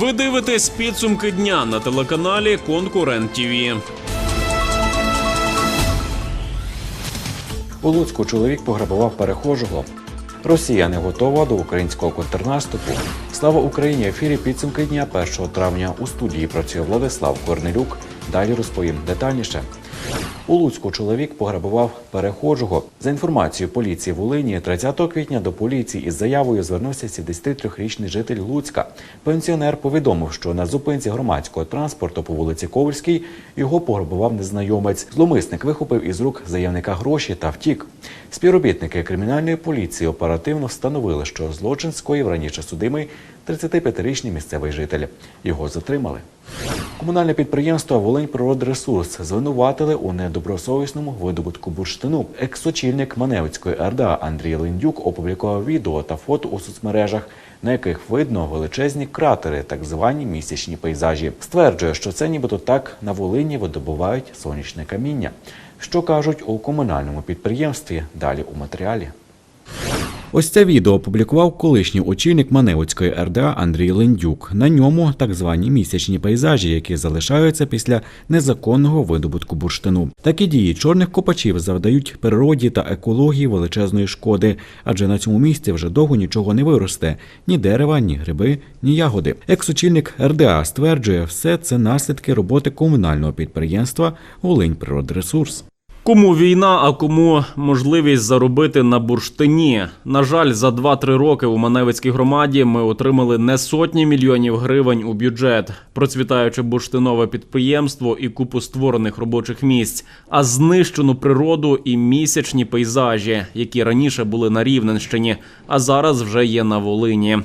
Ви дивитесь підсумки дня на телеканалі Конкурент ТІВІ. У Луцьку чоловік пограбував перехожого. Росія не готова до українського контрнаступу. Слава Україні! Ефірі підсумки дня 1 травня у студії працює Владислав Корнелюк. Далі розповім детальніше. У Луцьку чоловік пограбував перехожого. За інформацією поліції Волині, 30 квітня до поліції із заявою звернувся 73-річний житель Луцька. Пенсіонер повідомив, що на зупинці громадського транспорту по вулиці Ковальській його пограбував незнайомець. Зломисник вихопив із рук заявника гроші та втік. Співробітники кримінальної поліції оперативно встановили, що злочин скоїв раніше судимий 35-річний місцевий житель. Його затримали. Комунальне підприємство Волинь Природресурс звинуватили у недобросовісному видобутку бурштину. Екс-очільник Маневицької РДА Андрій Линдюк опублікував відео та фото у соцмережах, на яких видно величезні кратери, так звані місячні пейзажі. Стверджує, що це нібито так на Волині видобувають сонячне каміння. Що кажуть у комунальному підприємстві? Далі у матеріалі. Ось це відео опублікував колишній очільник Маневицької РДА Андрій Лендюк. На ньому так звані місячні пейзажі, які залишаються після незаконного видобутку бурштину. Такі дії чорних копачів завдають природі та екології величезної шкоди, адже на цьому місці вже довго нічого не виросте: ні дерева, ні гриби, ні ягоди. Екс-очільник РДА стверджує, все це наслідки роботи комунального підприємства Волинь Природресурс. Кому війна, а кому можливість заробити на бурштині. На жаль, за 2-3 роки у Маневицькій громаді ми отримали не сотні мільйонів гривень у бюджет, процвітаюче бурштинове підприємство і купу створених робочих місць, а знищену природу і місячні пейзажі, які раніше були на Рівненщині, а зараз вже є на Волині.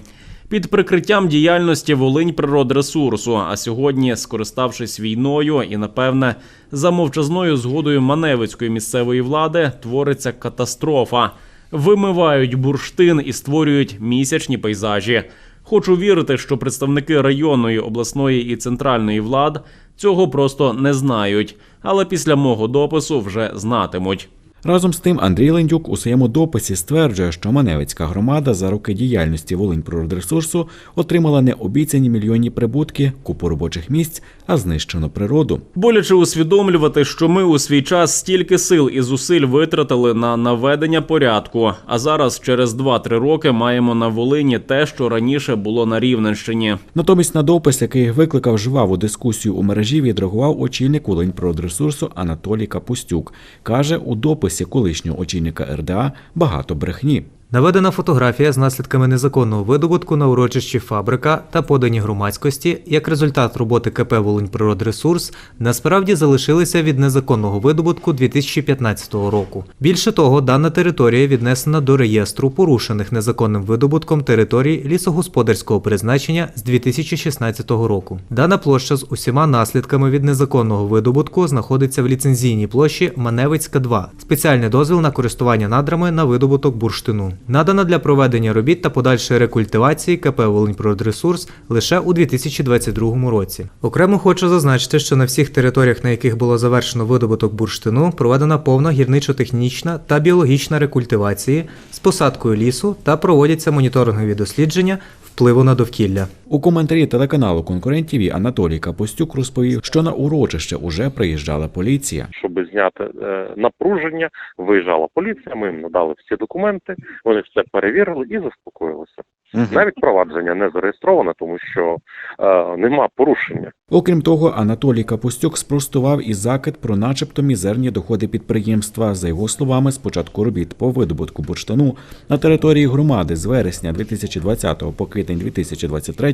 Під прикриттям діяльності Волинь природресурсу, а сьогодні, скориставшись війною і, напевне, за мовчазною згодою Маневицької місцевої влади, твориться катастрофа. Вимивають бурштин і створюють місячні пейзажі. Хочу вірити, що представники районної, обласної і центральної влад цього просто не знають, але після мого допису вже знатимуть. Разом з тим Андрій Лендюк у своєму дописі стверджує, що Маневицька громада за роки діяльності Волинь Природресурсу отримала не обіцяні мільйонні прибутки, купу робочих місць, а знищену природу. Боляче усвідомлювати, що ми у свій час стільки сил і зусиль витратили на наведення порядку, а зараз через 2-3 роки маємо на Волині те, що раніше було на Рівненщині. Натомість на допис, який викликав жваву дискусію у мережі, відреагував очільник Волинь Природресурсу Анатолій Капустюк. Каже, у дописі колишнього очільника РДА багато брехні. Наведена фотографія з наслідками незаконного видобутку на урочищі фабрика та подані громадськості як результат роботи КП «Волиньприродресурс» насправді залишилися від незаконного видобутку 2015 року. Більше того, дана територія віднесена до реєстру порушених незаконним видобутком територій лісогосподарського призначення з 2016 року. Дана площа з усіма наслідками від незаконного видобутку знаходиться в ліцензійній площі Маневицька 2. Спеціальний дозвіл на користування надрами на видобуток бурштину. Надана для проведення робіт та подальшої рекультивації КП «Волиньпродресурс» лише у 2022 році. Окремо хочу зазначити, що на всіх територіях, на яких було завершено видобуток бурштину, проведена повна гірничо-технічна та біологічна рекультивації з посадкою лісу та проводяться моніторингові дослідження впливу на довкілля. У коментарі телеканалу конкурентів Анатолій Капостюк розповів, що на урочище уже приїжджала поліція. щоб зняти е, напруження, виїжджала поліція, ми їм надали всі документи, вони все перевірили і заспокоїлися. Навіть провадження не зареєстровано, тому що е, нема порушення. Окрім того, Анатолій Капустюк спростував і закид про начебто мізерні доходи підприємства. За його словами, з початку робіт по видобутку бурштину на території громади з вересня 2020 по квітень 2023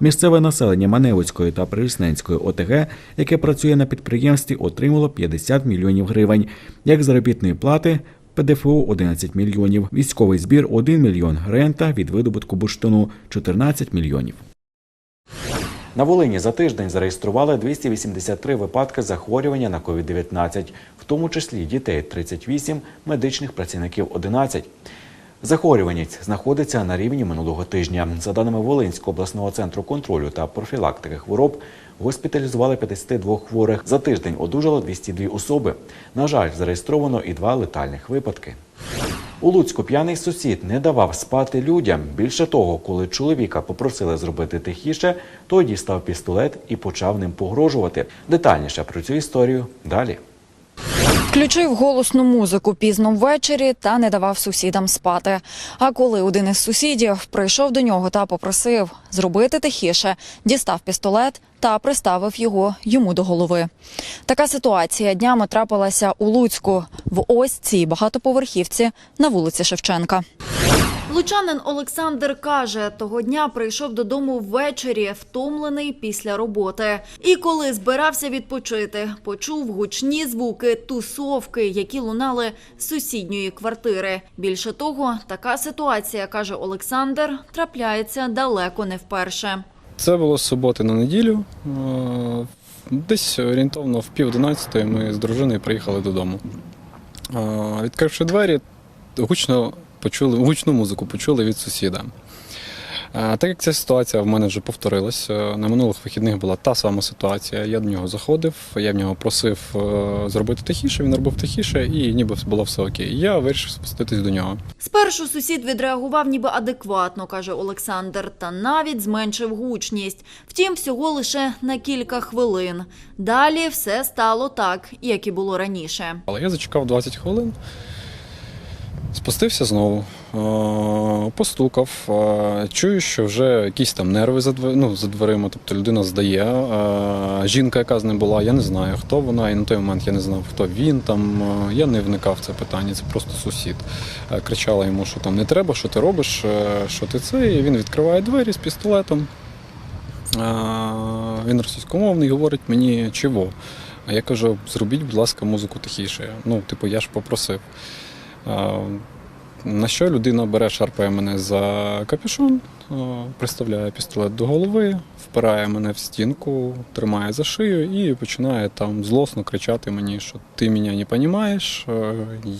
місцеве населення Маневицької та Прирісненської ОТГ, яке працює на підприємстві, отримало 50 мільйонів гривень як заробітної плати. ПДФО 11 мільйонів, військовий збір 1 мільйон, рента від видобутку бурштину 14 мільйонів. На Волині за тиждень зареєстрували 283 випадки захворювання на COVID-19, в тому числі дітей 38, медичних працівників 11. Захворюваність знаходиться на рівні минулого тижня. За даними Волинського обласного центру контролю та профілактики хвороб, госпіталізували 52 хворих. За тиждень одужало 202 особи. На жаль, зареєстровано і два летальних випадки. У Луцьку п'яний сусід не давав спати людям. Більше того, коли чоловіка попросили зробити тихіше, той дістав пістолет і почав ним погрожувати. Детальніше про цю історію далі. Включив голосну музику пізно ввечері та не давав сусідам спати. А коли один із сусідів прийшов до нього та попросив зробити тихіше, дістав пістолет та приставив його йому до голови. Така ситуація днями трапилася у Луцьку в ось цій багатоповерхівці на вулиці Шевченка. Лучанин Олександр каже, того дня прийшов додому ввечері, втомлений після роботи. І коли збирався відпочити, почув гучні звуки тусовки, які лунали з сусідньої квартири. Більше того, така ситуація, каже Олександр, трапляється далеко не вперше. Це було з суботи на неділю. Е, Десь орієнтовно в пів одинадцятої ми з дружиною приїхали додому. Е, Відкривши двері, гучно почули, гучну музику почули від сусіда. Е, Так як ця ситуація в мене вже повторилась, е, на минулих вихідних була та сама ситуація. Я до нього заходив, я в нього просив е, зробити тихіше, він робив тихіше, і ніби було все окей. Я вирішив спуститись до нього. Спершу сусід відреагував ніби адекватно, каже Олександр, та навіть зменшив гучність. Втім, всього лише на кілька хвилин. Далі все стало так, як і було раніше. Але я зачекав 20 хвилин, спустився знову, е, постукав, е, чую, що вже якісь там нерви за, ну, за дверима, тобто людина здає. Е, Жінка, яка з ним була, я не знаю, хто вона, і на той момент я не знав, хто він там. Я не вникав в це питання, це просто сусід. Кричала йому, що там не треба, що ти робиш, що ти це. І він відкриває двері з пістолетом. Він російськомовний, говорить мені чого. А я кажу, зробіть, будь ласка, музику тихіше. Ну, типу, я ж попросив. На що людина бере, шарпає мене за капюшон, приставляє пістолет до голови, впирає мене в стінку, тримає за шию і починає там злосно кричати мені, що ти мене не розумієш,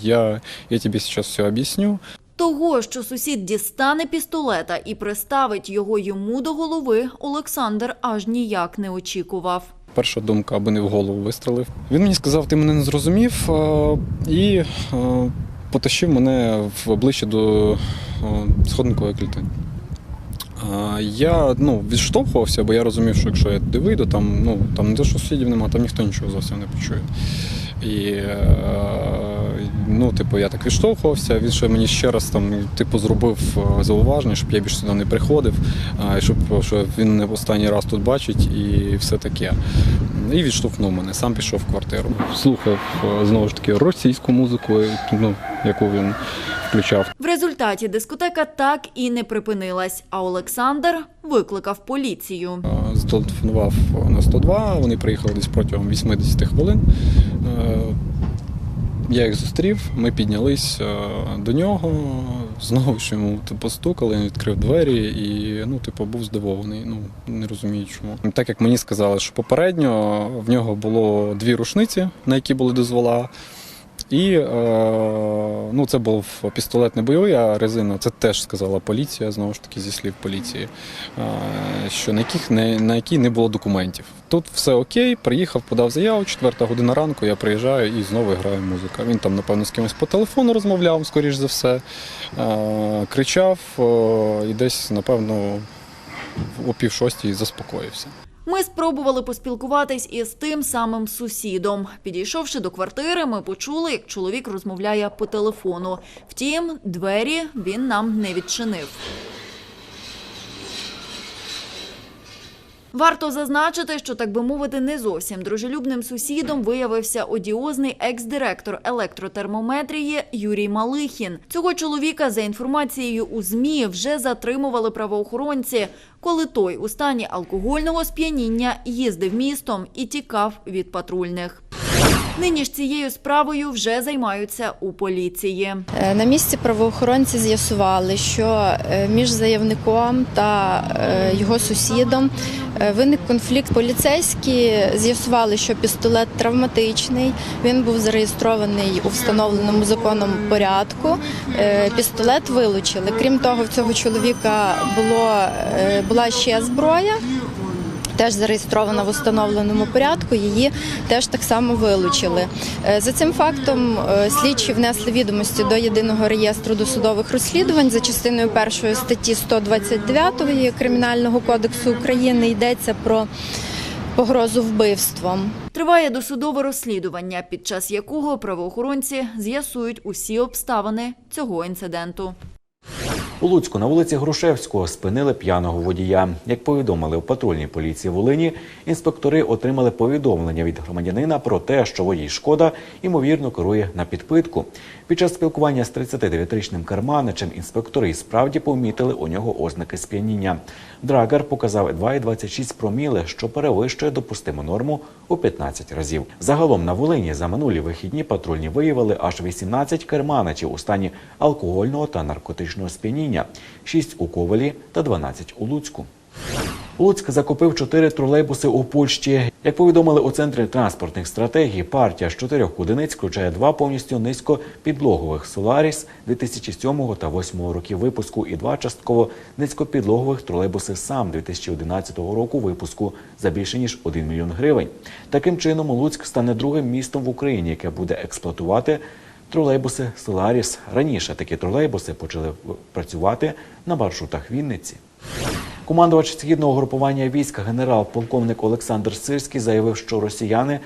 я, я тобі зараз все об'ясню. Того, що сусід дістане пістолета і приставить його йому до голови, Олександр аж ніяк не очікував. Перша думка, аби не в голову вистрелив. Він мені сказав, ти мене не зрозумів, і потащив мене в обличчя до сходникової клітини. Е, Я ну, відштовхувався, бо я розумів, що якщо я туди вийду, там, ну, там не те, що сусідів немає, там ніхто нічого зовсім не почує. І е, ну, типу, я так відштовхувався. Він ще мені ще раз там, типу, зробив е, зауваження, щоб я більше сюди не приходив, і щоб що він не останній раз тут бачить і все таке. І відштовхнув мене, сам пішов в квартиру. Слухав е, знову ж таки російську музику, ну, яку він включав. В результаті дискотека так і не припинилась, а Олександр викликав поліцію. Е, Зателефонував на 102, вони приїхали десь протягом 80 хвилин. Я їх зустрів, ми піднялись е, до нього, знову ж йому постукали, він відкрив двері і ну, типу, був здивований. Ну, не розумію чому. Так як мені сказали, що попередньо в нього було дві рушниці, на які були дозвола. І е, ну, це був пістолет не бойовий, а резина. Це теж сказала поліція, знову ж таки, зі слів поліції, е, що на яких не, на якій не було документів. Тут все окей, приїхав, подав заяву, четверта година ранку, я приїжджаю і знову грає музика. Він там, напевно, з кимось по телефону розмовляв, скоріш за все, е, кричав і десь, напевно, о пів шостій заспокоївся. Ми спробували поспілкуватись із тим самим сусідом. Підійшовши до квартири, ми почули, як чоловік розмовляє по телефону. Втім, двері він нам не відчинив. Варто зазначити, що так би мовити, не зовсім дружелюбним сусідом виявився одіозний екс-директор електротермометрії Юрій Малихін. Цього чоловіка, за інформацією у змі, вже затримували правоохоронці, коли той у стані алкогольного сп'яніння їздив містом і тікав від патрульних. Нині ж цією справою вже займаються у поліції. Е, На місці правоохоронці з'ясували, що е, між заявником та е, його сусідом виник конфлікт. Поліцейські з'ясували, що пістолет травматичний. Він був зареєстрований у встановленому законом порядку. Пістолет вилучили. Крім того, в цього чоловіка було, була ще зброя. Теж зареєстрована в установленому порядку, її теж так само вилучили. Е, За цим фактом е, слідчі внесли відомості до єдиного реєстру досудових розслідувань за частиною першої статті 129 Кримінального кодексу України йдеться про погрозу вбивством. Триває досудове розслідування, під час якого правоохоронці з'ясують усі обставини цього інциденту. У Луцьку на вулиці Грушевського спинили п'яного водія. Як повідомили у патрульній поліції Волині, інспектори отримали повідомлення від громадянина про те, що водій шкода ймовірно керує на підпитку. Під час спілкування з 39-річним керманичем інспектори і справді помітили у нього ознаки сп'яніння. Драгер показав 2,26 проміли, що перевищує допустиму норму у 15 разів. Загалом на Волині за минулі вихідні патрульні виявили аж 18 керманичів у стані алкогольного та наркотичного сп'яніння, 6 у Ковалі та 12 у Луцьку. Луцьк закупив чотири тролейбуси у Польщі. Як повідомили у центрі транспортних стратегій, партія з чотирьох одиниць включає два повністю низькопідлогових Solaris 2007 та 2008 років випуску і два частково низькопідлогових тролейбуси САМ 2011 року випуску за більше ніж 1 мільйон гривень. Таким чином, Луцьк стане другим містом в Україні, яке буде експлуатувати тролейбуси Solaris. Раніше такі тролейбуси почали працювати на маршрутах Вінниці. Командувач східного групування військ генерал-полковник Олександр Сирський заявив, що росіяни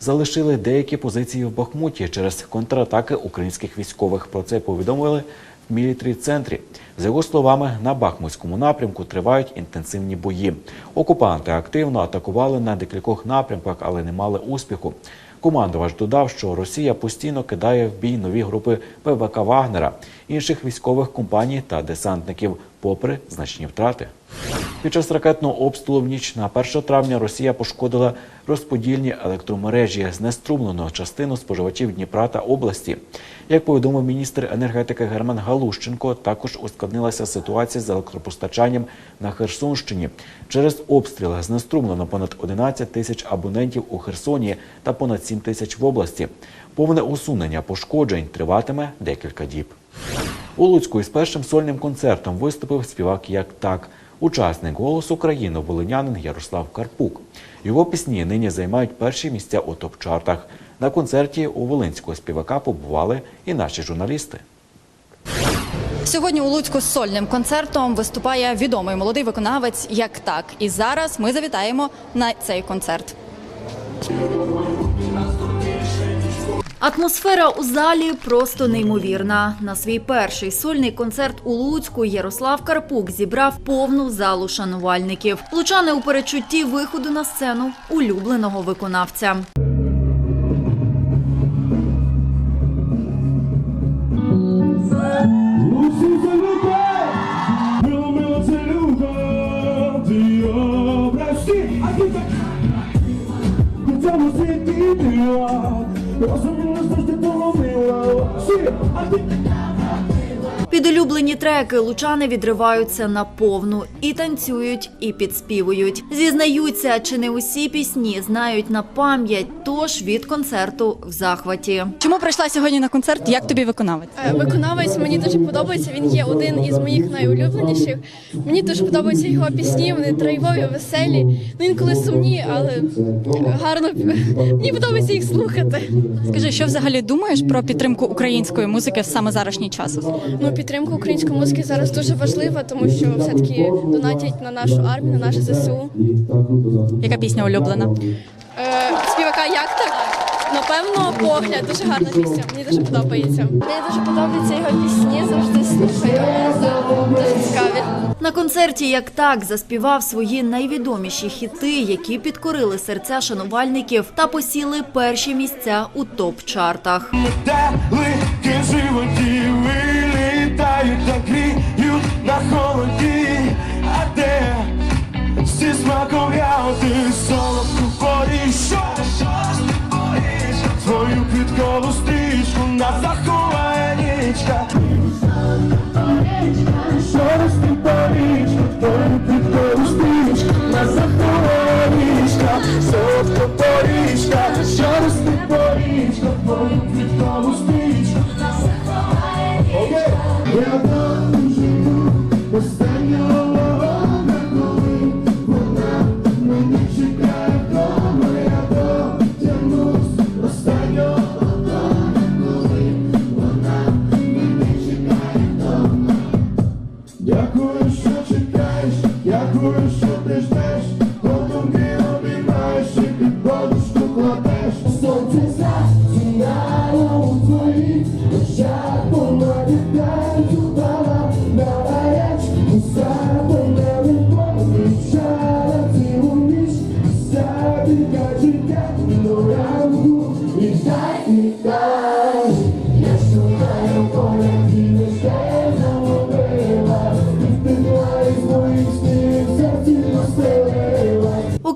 залишили деякі позиції в Бахмуті через контратаки українських військових. Про це повідомили в мілітрі центрі. За його словами, на Бахмутському напрямку тривають інтенсивні бої. Окупанти активно атакували на декількох напрямках, але не мали успіху. Командувач додав, що Росія постійно кидає в бій нові групи ПВК Вагнера, інших військових компаній та десантників, попри значні втрати. Під час ракетного обстрілу в ніч на 1 травня Росія пошкодила розподільні електромережі, знеструмлено частину споживачів Дніпра та області. Як повідомив міністр енергетики Герман Галущенко, також ускладнилася ситуація з електропостачанням на Херсонщині. Через обстріл знеструмлено понад 11 тисяч абонентів у Херсоні та понад 7 тисяч в області. Повне усунення пошкоджень триватиме декілька діб. У Луцьку із першим сольним концертом виступив співак як так. Учасник «Голос України» волинянин Ярослав Карпук. Його пісні нині займають перші місця у топ-чартах. На концерті у волинського співака побували і наші журналісти. Сьогодні у Луцьку з сольним концертом виступає відомий молодий виконавець як так. І зараз ми завітаємо на цей концерт. Атмосфера у залі просто неймовірна. На свій перший сольний концерт у Луцьку Ярослав Карпук зібрав повну залу шанувальників. Лучани у передчутті виходу на сцену улюбленого виконавця. Ai, ai, ai, Під улюблені треки лучани відриваються на повну і танцюють, і підспівують. Зізнаються, чи не усі пісні знають на пам'ять, тож від концерту в захваті. Чому прийшла сьогодні на концерт? Як тобі виконавець? Е, Виконавець мені дуже подобається. Він є один із моїх найулюбленіших. Мені дуже подобаються його пісні. Вони драйвові, веселі. Ну інколи сумні, але гарно мені подобається їх слухати. Скажи, що взагалі думаєш про підтримку української музики в саме зарашній час? Ну, підтримка української музики зараз дуже важлива, тому що все-таки донатять на нашу армію, на наше ЗСУ. Яка пісня улюблена? Е, співака як так? Напевно, погляд дуже гарна пісня. Мені дуже подобається. Мені дуже подобаються його пісні, завжди слухаю. Дуже цікаві. На концерті як так заспівав свої найвідоміші хіти, які підкорили серця шанувальників та посіли перші місця у топ-чартах. Метелики животі вилітають та гріють на холоді, а де зі смаком ягоди солодку поріжу. Твою квіткову стрічку нас заховає нічка. Шорости порічку, твою квіткову стрічку нас заховає нічка. Солодку порічка, твою квіткову стрічку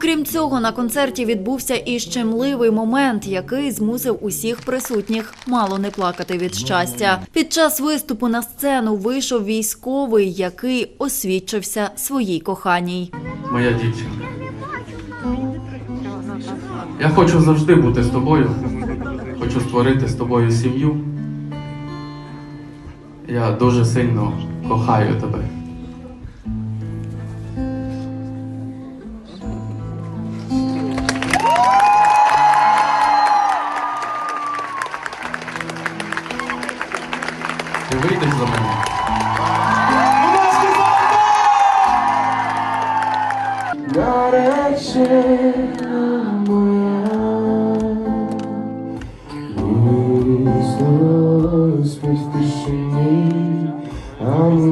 Окрім цього, на концерті відбувся і щемливий момент, який змусив усіх присутніх мало не плакати від щастя. Під час виступу на сцену вийшов військовий, який освідчився своїй коханій. моя дівчинка. Я хочу завжди бути з тобою. Хочу створити з тобою сім'ю. Я дуже сильно кохаю тебе.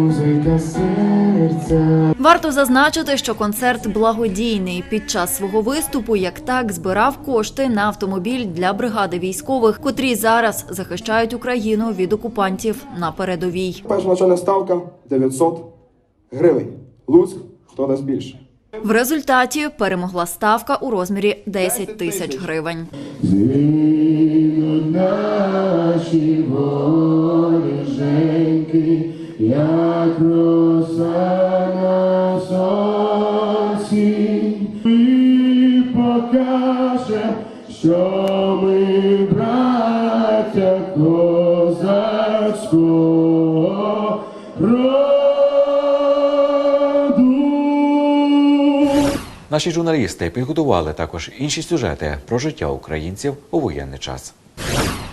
Музика серця Варто зазначити, що концерт благодійний. Під час свого виступу як так збирав кошти на автомобіль для бригади військових, котрі зараз захищають Україну від окупантів на передовій. Перша начальна ставка 900 гривень. Луцьк, хто дасть більше. В результаті перемогла ставка у розмірі 10 тисяч гривень. Наші вороженьки, як роса на сонці. Що ми браття козацького роду. Наші журналісти підготували також інші сюжети про життя українців у воєнний час.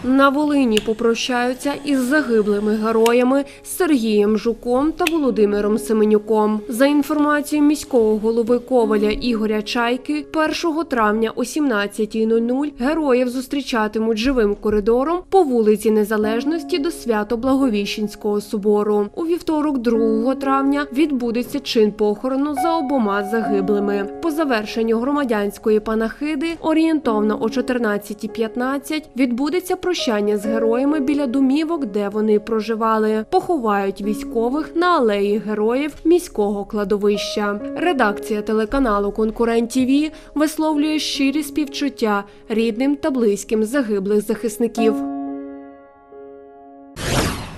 На Волині попрощаються із загиблими героями Сергієм Жуком та Володимиром Семенюком. За інформацією міського голови Коваля Ігоря Чайки, 1 травня о 17.00 героїв зустрічатимуть живим коридором по вулиці Незалежності до Свято-Благовіщенського собору. У вівторок, 2 травня, відбудеться чин похорону за обома загиблими. По завершенню громадянської панахиди орієнтовно о 14.15 відбудеться прощання з героями біля домівок, де вони проживали. Поховають військових на алеї героїв міського кладовища. Редакція телеканалу Конкурент ТІВІ висловлює щирі співчуття рідним та близьким загиблих захисників.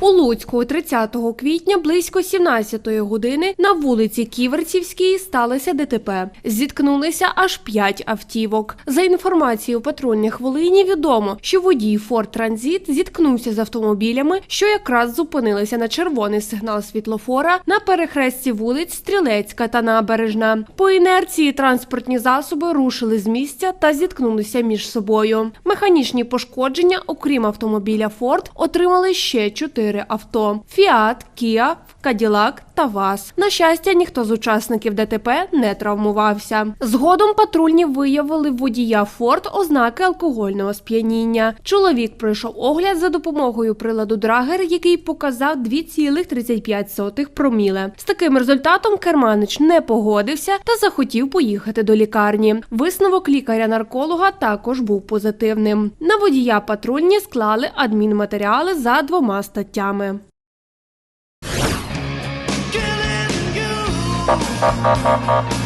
У Луцьку 30 квітня близько 17 години на вулиці Ківерцівській сталося ДТП. Зіткнулися аж п'ять автівок. За інформацією патрульних Волині, відомо, що водій Форд Транзит зіткнувся з автомобілями, що якраз зупинилися на червоний сигнал світлофора на перехресті вулиць Стрілецька та Набережна. По інерції транспортні засоби рушили з місця та зіткнулися між собою. Механічні пошкодження, окрім автомобіля Форд, отримали ще чотири авто: Фіат, Кіа, Каділак та ВАЗ. На щастя, ніхто з учасників ДТП не травмувався. Згодом патрульні виявили водія Форд ознаки алкогольного сп'яніння. Чоловік пройшов огляд за допомогою приладу Драгер, який показав 2,35 проміле. З таким результатом керманич не погодився та захотів поїхати до лікарні. Висновок лікаря-нарколога також був позитивним. На водія патрульні склали адмінматеріали за двома статтями. Вже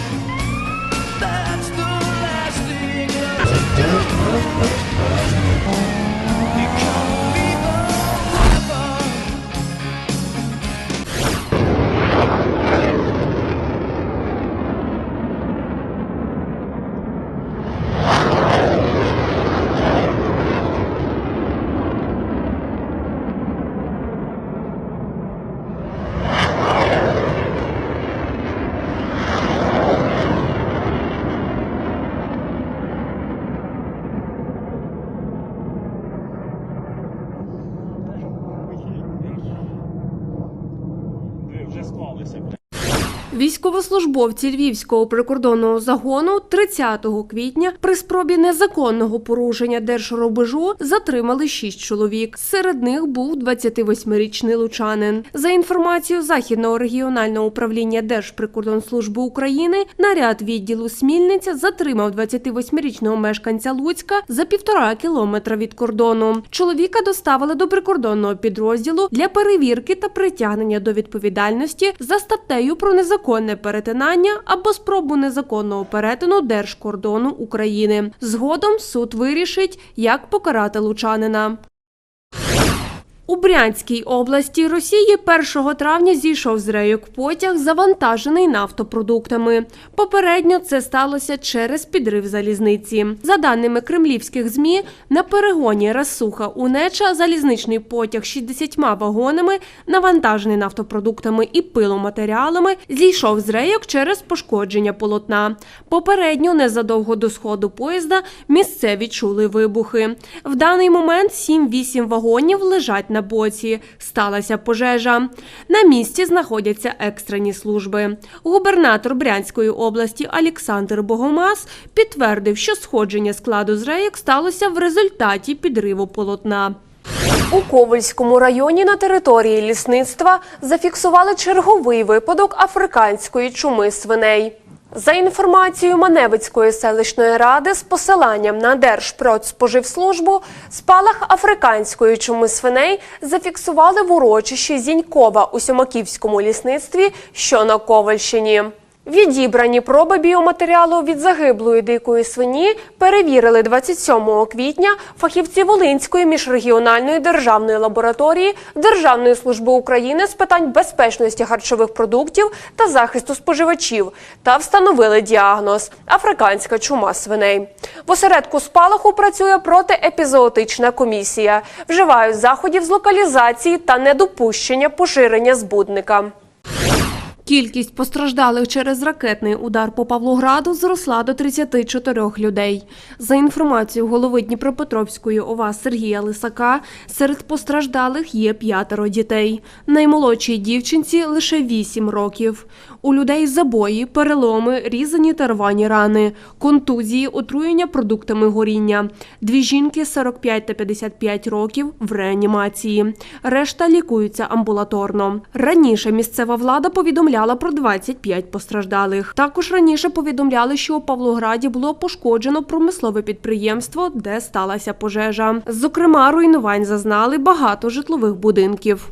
Військовослужбовці Львівського прикордонного загону 30 квітня при спробі незаконного порушення держрубежу затримали 6 чоловік. Серед них був 28-річний лучанин. За інформацією Західного регіонального управління Держприкордонслужби України, наряд відділу Смільниця затримав 28-річного мешканця Луцька за півтора кілометра від кордону. Чоловіка доставили до прикордонного підрозділу для перевірки та притягнення до відповідальності за статтею про незаконне перетинання або спробу незаконного перетину держкордону України. Згодом суд вирішить, як покарати лучанина. У Брянській області Росії 1 травня зійшов з рейок потяг, завантажений нафтопродуктами. Попередньо це сталося через підрив залізниці. За даними кремлівських змі, на перегоні Расуха Унеча залізничний потяг з 60 вагонами, навантажений нафтопродуктами і пиломатеріалами, зійшов з рейок через пошкодження полотна. Попередньо, незадовго до сходу поїзда, місцеві чули вибухи. В даний момент 7-8 вагонів лежать на боці. Сталася пожежа. На місці знаходяться екстрені служби. Губернатор Брянської області Олександр Богомаз підтвердив, що сходження складу з рейок сталося в результаті підриву полотна. У Ковальському районі на території лісництва зафіксували черговий випадок африканської чуми свиней. За інформацією Маневицької селищної ради з посиланням на Держпродспоживслужбу, спалах африканської чуми свиней зафіксували в урочищі Зінькова у Сьомаківському лісництві, що на Ковальщині. Відібрані проби біоматеріалу від загиблої дикої свині перевірили 27 квітня фахівці Волинської міжрегіональної державної лабораторії Державної служби України з питань безпечності харчових продуктів та захисту споживачів та встановили діагноз африканська чума свиней. В осередку спалаху працює протиепізоотична комісія. Вживають заходів з локалізації та недопущення поширення збудника. Кількість постраждалих через ракетний удар по Павлограду зросла до 34 людей. За інформацією голови Дніпропетровської ОВА Сергія Лисака, серед постраждалих є п'ятеро дітей. Наймолодшій дівчинці лише 8 років. У людей забої, переломи, різані та рвані рани, контузії, отруєння продуктами горіння. Дві жінки 45 та 55 років в реанімації. Решта лікуються амбулаторно. Раніше місцева влада повідомляла про 25 постраждалих. Також раніше повідомляли, що у Павлограді було пошкоджено промислове підприємство, де сталася пожежа. Зокрема, руйнувань зазнали багато житлових будинків.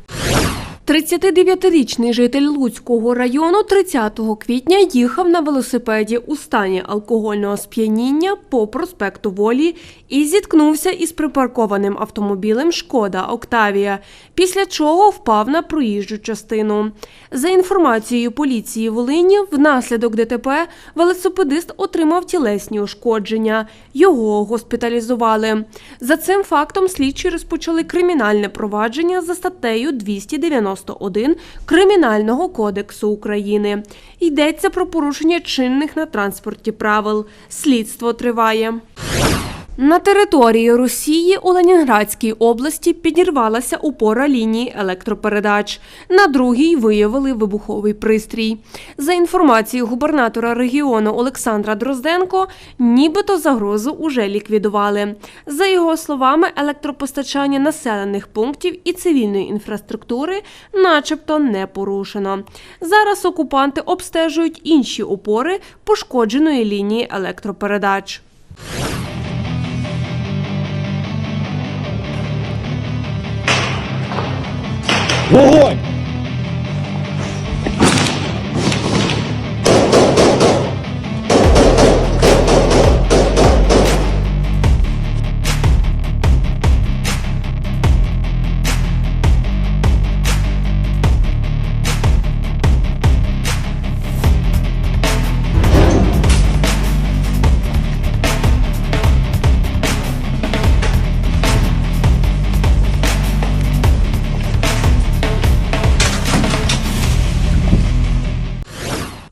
39-річний житель Луцького району 30 квітня їхав на велосипеді у стані алкогольного сп'яніння по проспекту Волі і зіткнувся із припаркованим автомобілем Шкода Октавія, після чого впав на проїжджу частину. За інформацією поліції Волині, внаслідок ДТП велосипедист отримав тілесні ушкодження. Його госпіталізували. За цим фактом слідчі розпочали кримінальне провадження за статтею 291 Кримінального кодексу України. Йдеться про порушення чинних на транспорті правил. Слідство триває. На території Росії у Ленінградській області підірвалася опора лінії електропередач. На другій виявили вибуховий пристрій. За інформацією губернатора регіону Олександра Дрозденко, нібито загрозу уже ліквідували. За його словами, електропостачання населених пунктів і цивільної інфраструктури, начебто, не порушено. Зараз окупанти обстежують інші опори пошкодженої лінії електропередач. Вогонь!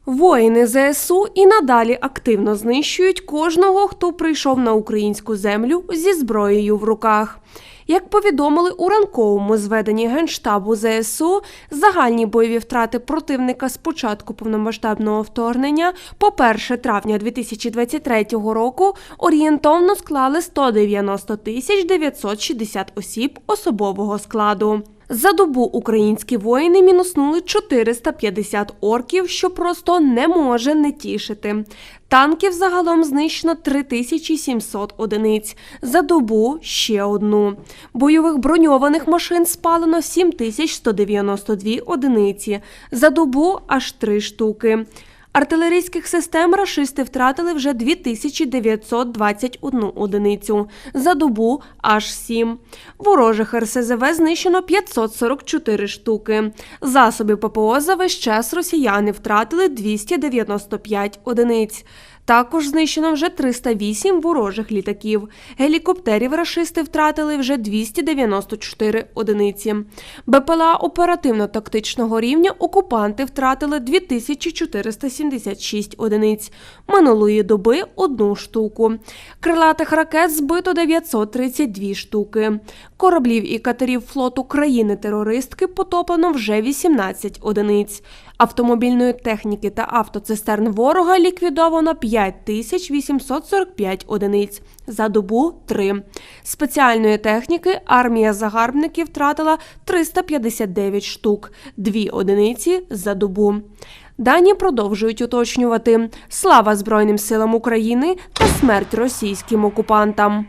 Воїни ЗСУ і надалі активно знищують кожного, хто прийшов на українську землю зі зброєю в руках. Як повідомили у ранковому зведенні Генштабу ЗСУ, загальні бойові втрати противника з початку повномасштабного вторгнення по 1 травня 2023 року орієнтовно склали 190 тисяч 960 осіб особового складу. За добу українські воїни мінуснули 450 орків, що просто не може не тішити. Танків загалом знищено 3700 одиниць. За добу ще одну. Бойових броньованих машин спалено 7192 одиниці. За добу аж три штуки. Артилерійських систем рашисти втратили вже 2921 одиницю. За добу аж 7. Ворожих РСЗВ знищено 544 штуки. Засоби ППО за весь час росіяни втратили 295 одиниць. Також знищено вже 308 ворожих літаків. Гелікоптерів рашисти втратили вже 294 одиниці. БПЛА оперативно-тактичного рівня окупанти втратили 2476 одиниць. Минулої доби одну штуку. Крилатих ракет збито 932 штуки. Кораблів і катерів флоту країни-терористки потоплено вже 18 одиниць. Автомобільної техніки та автоцистерн ворога ліквідовано 5845 одиниць. За добу 3. Спеціальної техніки армія загарбників втратила 359 штук, 2 одиниці за добу. Дані продовжують уточнювати слава Збройним силам України та смерть російським окупантам.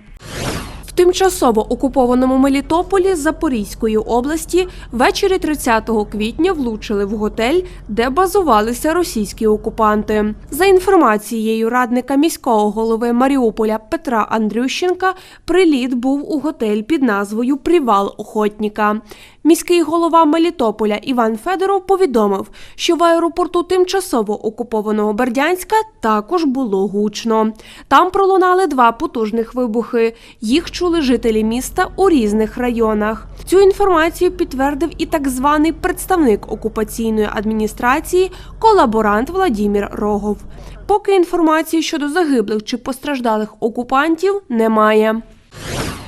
Тимчасово окупованому Мелітополі Запорізької області ввечері 30 квітня влучили в готель, де базувалися російські окупанти. За інформацією радника міського голови Маріуполя Петра Андрющенка, приліт був у готель під назвою Привал Охотніка. Міський голова Мелітополя Іван Федоров повідомив, що в аеропорту тимчасово окупованого Бердянська також було гучно. Там пролунали два потужних вибухи. Їх чули жителі міста у різних районах. Цю інформацію підтвердив і так званий представник окупаційної адміністрації, колаборант Владімір Рогов. Поки інформації щодо загиблих чи постраждалих окупантів немає.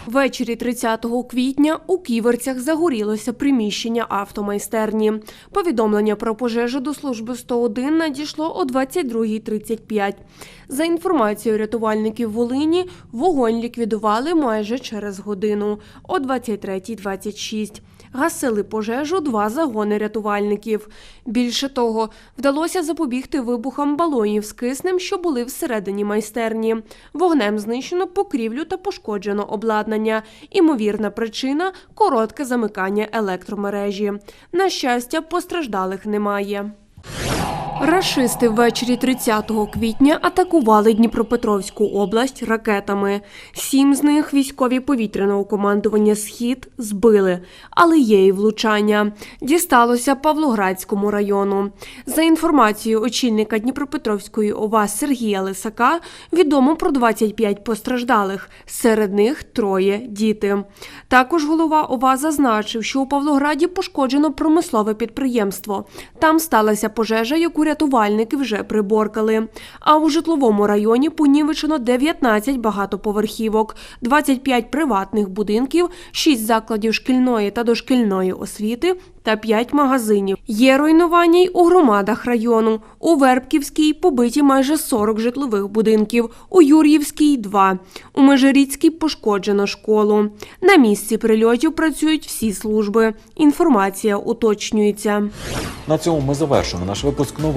Ввечері 30 квітня у Ківерцях загорілося приміщення автомайстерні. Повідомлення про пожежу до служби 101 надійшло о 22.35. За інформацією рятувальників Волині, вогонь ліквідували майже через годину о 23.26. Гасили пожежу два загони рятувальників. Більше того, вдалося запобігти вибухам балонів з киснем, що були всередині майстерні. Вогнем знищено покрівлю та пошкоджено обладнання. Імовірна причина коротке замикання електромережі. На щастя, постраждалих немає. Рашисти ввечері 30 квітня атакували Дніпропетровську область ракетами. Сім з них військові повітряного командування Схід збили, але є і влучання. Дісталося Павлоградському району. За інформацією очільника Дніпропетровської ОВА Сергія Лисака, відомо про 25 постраждалих. Серед них троє діти. Також голова ОВА зазначив, що у Павлограді пошкоджено промислове підприємство. Там сталася пожежа, яку рятувальники вже приборкали. А у житловому районі понівечено 19 багатоповерхівок, 25 приватних будинків, 6 закладів шкільної та дошкільної освіти та 5 магазинів. Є руйнування й у громадах району. У Вербківській побиті майже 40 житлових будинків, у Юр'ївській – 2. У Межиріцькій пошкоджено школу. На місці прильотів працюють всі служби. Інформація уточнюється. На цьому ми завершимо наш випуск